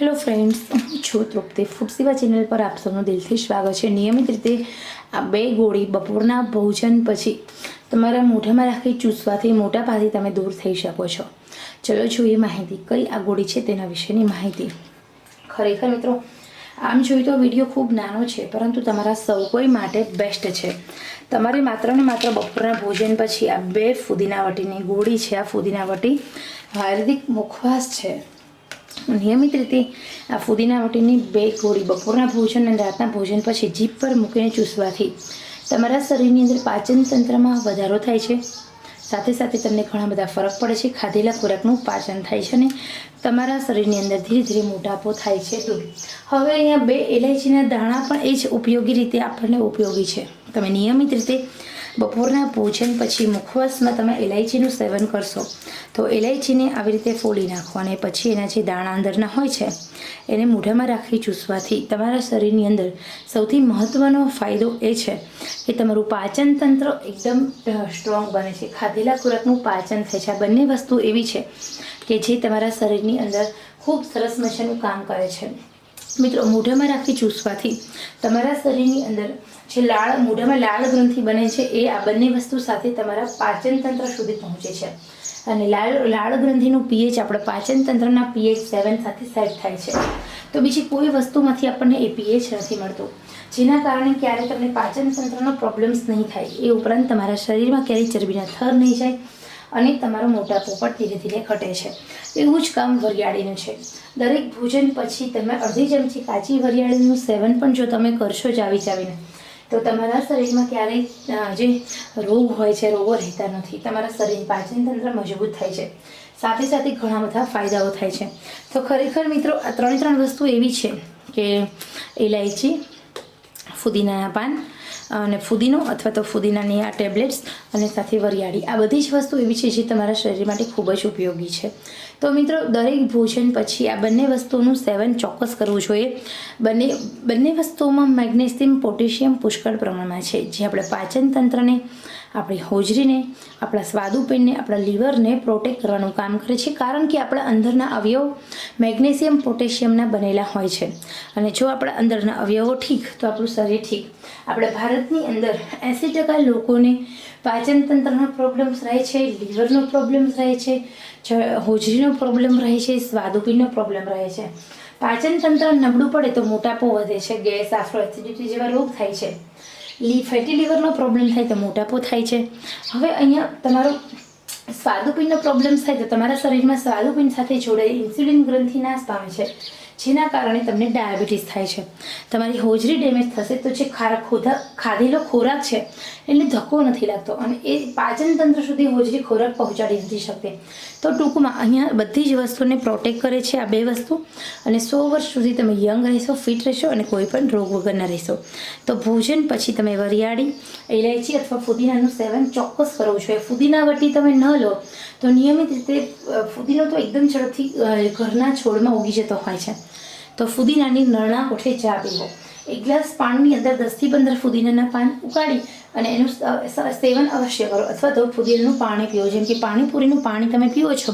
Hello friends હું છું તૃપ્તિ. Food સેવા ચેનલ પર આપ સૌનું દિલથી સ્વાગત છે. નિયમિત રીતે આ બે ગોળી બપોરના ભોજન પછી તમારા મોઢામાં રાખી ચૂસવાથી મોટા તમે દૂર થઈ શકો છો. ચલો જોઈએ માહિતી. કઈ આ ગોળી છે તેના વિશેની માહિતી? ખરેખર મિત્રો, આમ જોઈએ તો વીડિયો ખૂબ નાનો છે, પરંતુ તમારા સૌ કોઈ માટે બેસ્ટ છે. તમારે માત્ર ને માત્ર બપોરના ભોજન પછી આ બે ફુદીનાવટીની ગોળી છે. આ ફુદીનાવટી આયુર્વેદિક મુખવાસ છે. નિયમિત રીતે આ ફુદીનાવટીની બે ગોળી બપોરના ભોજન અને રાતના ભોજન પછી જીભ પર મૂકીને ચૂસવાથી તમારા શરીરની અંદર પાચન તંત્રમાં વધારો થાય છે. સાથે સાથે તમને ઘણા બધા ફરક પડે છે. ખાધેલા ખોરાકનું પાચન થાય છે અને તમારા શરીરની અંદર ધીરે ધીરે મોટાપો થાય છે. તો હવે અહીંયા બે એલાયચીના દાણા પણ એ જ ઉપયોગી રીતે આપણને ઉપયોગી છે. તમે નિયમિત રીતે બપોરના ભોજન પછી મુખવાસમાં તમે એલાયચીનું સેવન કરશો. તો એલાયચીને આવી રીતે ફોડી નાખો અને પછી એના જે દાણા અંદરના હોય છે, એને મોઢામાં રાખી ચૂસવાથી તમારા શરીરની અંદર સૌથી મહત્ત્વનો ફાયદો એ છે કે તમારું પાચન તંત્ર એકદમ સ્ટ્રોંગ બને છે. ખાધેલા ખોરાકનું પાચન થાય છે. આ બંને વસ્તુ એવી છે કે જે તમારા શરીરની અંદર ખૂબ સરસ મજાનું કામ કરે છે. મિત્રો, મોઢામાં રાખી ચૂસવાથી તમારા શરીરની અંદર જે લાળ, મોઢામાં લાળ ગ્રંથિ બને છે, એ આ બંને વસ્તુ સાથે તમારા પાચન તંત્ર સુધી પહોંચે છે. અને લાળ લાળ ગ્રંથિનું પીએચ આપણા પાચન તંત્રના પીએચ સેવન સાથે સેટ થાય છે. તો બીજી કોઈ વસ્તુમાંથી આપણને એ પીએચ નથી મળતું, જેના કારણે ક્યારે તમને પાચન તંત્રનો પ્રોબ્લેમ્સ નહીં થાય. એ ઉપરાંત તમારા શરીરમાં ક્યારેય ચરબીના થર નહીં જાય અને તમારો મોટાપો પણ ધીરે ધીરે ઘટે છે. એવું જ કામ વરિયાળીનું છે. દરેક ભોજન પછી તમે અડધી ચમચી કાચી વરિયાળીનું સેવન પણ જો તમે કરશો ચાવી ચાવીને તો તમારા શરીરમાં ક્યારેય જે રોગ હોય છે, રોગો રહેતા નથી. તમારા શરીર પાચન તંત્ર મજબૂત થાય છે. સાથે સાથે ઘણા બધા ફાયદાઓ થાય છે. તો ખરેખર મિત્રો, આ ત્રણે ત્રણ વસ્તુ એવી છે કે ઇલાયચી ફુદીનાના પાન અને ફુદીનો અથવા તો ફુદીનાની આ ટેબ્લેટ્સ અને સાથે વરિયાળી. આ બધી જ વસ્તુ એવી છે જે તમારા શરીર માટે ખૂબ જ ઉપયોગી છે. તો મિત્રો, દરેક ભોજન પછી આ બંને વસ્તુનું સેવન ચોક્કસ કરવું જોઈએ. બંને બંને વસ્તુઓમાં મેગ્નેશિયમ, પોટેશિયમ પુષ્કળ પ્રમાણમાં છે. જે આપણે પાચન તંત્રને આપણી હોજરીને, આપણા સ્વાદુપિંડને આપણા લીવરને પ્રોટેક્ટ કરવાનું કામ કરે છે. કારણ કે આપણા અંદરના અવયવ મેગ્નેશિયમ, પોટેશિયમના બનેલા હોય છે. અને જો આપણા અંદરના અવયવો ઠીક, તો આપણું શરીર ઠીક. આપણા ભારતની અંદર એંસી ટકા લોકોને પાચનતંત્રનો પ્રોબ્લેમ્સ રહે છે, લીવરનો પ્રોબ્લેમ રહે છે હોજરીનો પ્રોબ્લેમ રહે છે સ્વાદુપિંડનો પ્રોબ્લેમ રહે છે. પાચન તંત્ર નબળું પડે તો મોટાપો વધે છે. ગેસ, આફ્રો એસિડિટી જેવા રોગ થાય છે. લી ફેટી લીવરનો પ્રોબ્લેમ થાય તો મોટાપો થાય છે. હવે અહીંયા તમારો સ્વાદુપિંડનો પ્રોબ્લેમ થાય તો તમારા શરીરમાં સ્વાદુપિંડ સાથે જોડાઈ ઇન્સ્યુલિન ગ્રંથિ નાશ પામે છે. જેના કારણે તમને ડાયાબિટીસ થાય છે. તમારી હોજરી ડેમેજ થશે તો જે ખારા ખોધા ખાધેલો ખોરાક છે, એને ધક્કો નથી લાગતો અને એ પાચન તંત્ર સુધી હોજરી ખોરાક પહોંચાડી નથી શકે તો ટૂંકમાં અહીંયા બધી જ વસ્તુને પ્રોટેક્ટ કરે છે આ બે વસ્તુ અને સો વર્ષ સુધી તમે યંગ રહેશો ફિટ રહેશો અને કોઈ પણ રોગ વગરના રહેશો. તો ભોજન પછી તમે વરિયાળી ઇલાયચી અથવા ફુદીનાનું સેવન ચોક્કસ કરવું જોઈએ ફુદીના વટી તમે ન લો તો નિયમિત રીતે ફુદીનો તો એકદમ ઝડપથી ઘરના છોડમાં ઉગી જતો હોય છે. તો ફુદીનાની નરણા કોઠે ચા પીવો. એક ગ્લાસ પાણીની અંદર દસથી પંદર ફુદીનાના પાન ઉકાળી અને એનું સેવન અવશ્ય કરો. અથવા તો ફુદીનાનું પાણી પીવો જેમ કે પાણીપુરીનું પાણી તમે પીવો છો,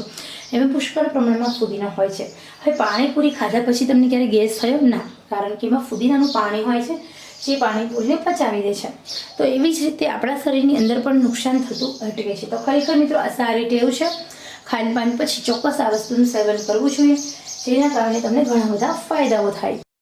એમાં પુષ્કળ પ્રમાણમાં ફુદીના હોય છે. હવે પાણીપુરી ખાધા પછી તમને ક્યારે ગેસ થયો? ના. કારણ કે એમાં ફુદીનાનું પાણી હોય છે, જે પાણીપુરીને પચાવી દે છે. તો એવી જ રીતે આપણા શરીરની અંદર પણ નુકસાન થતું અટકે છે. તો ખરેખર મિત્રો, આ સારી ટેવ છે. ખાનપાન પછી ચોક્કસ આ વસ્તુનું સેવન કરવું જોઈએ. જેના કારણે તમને ઘણા બધા ફાયદાઓ થાય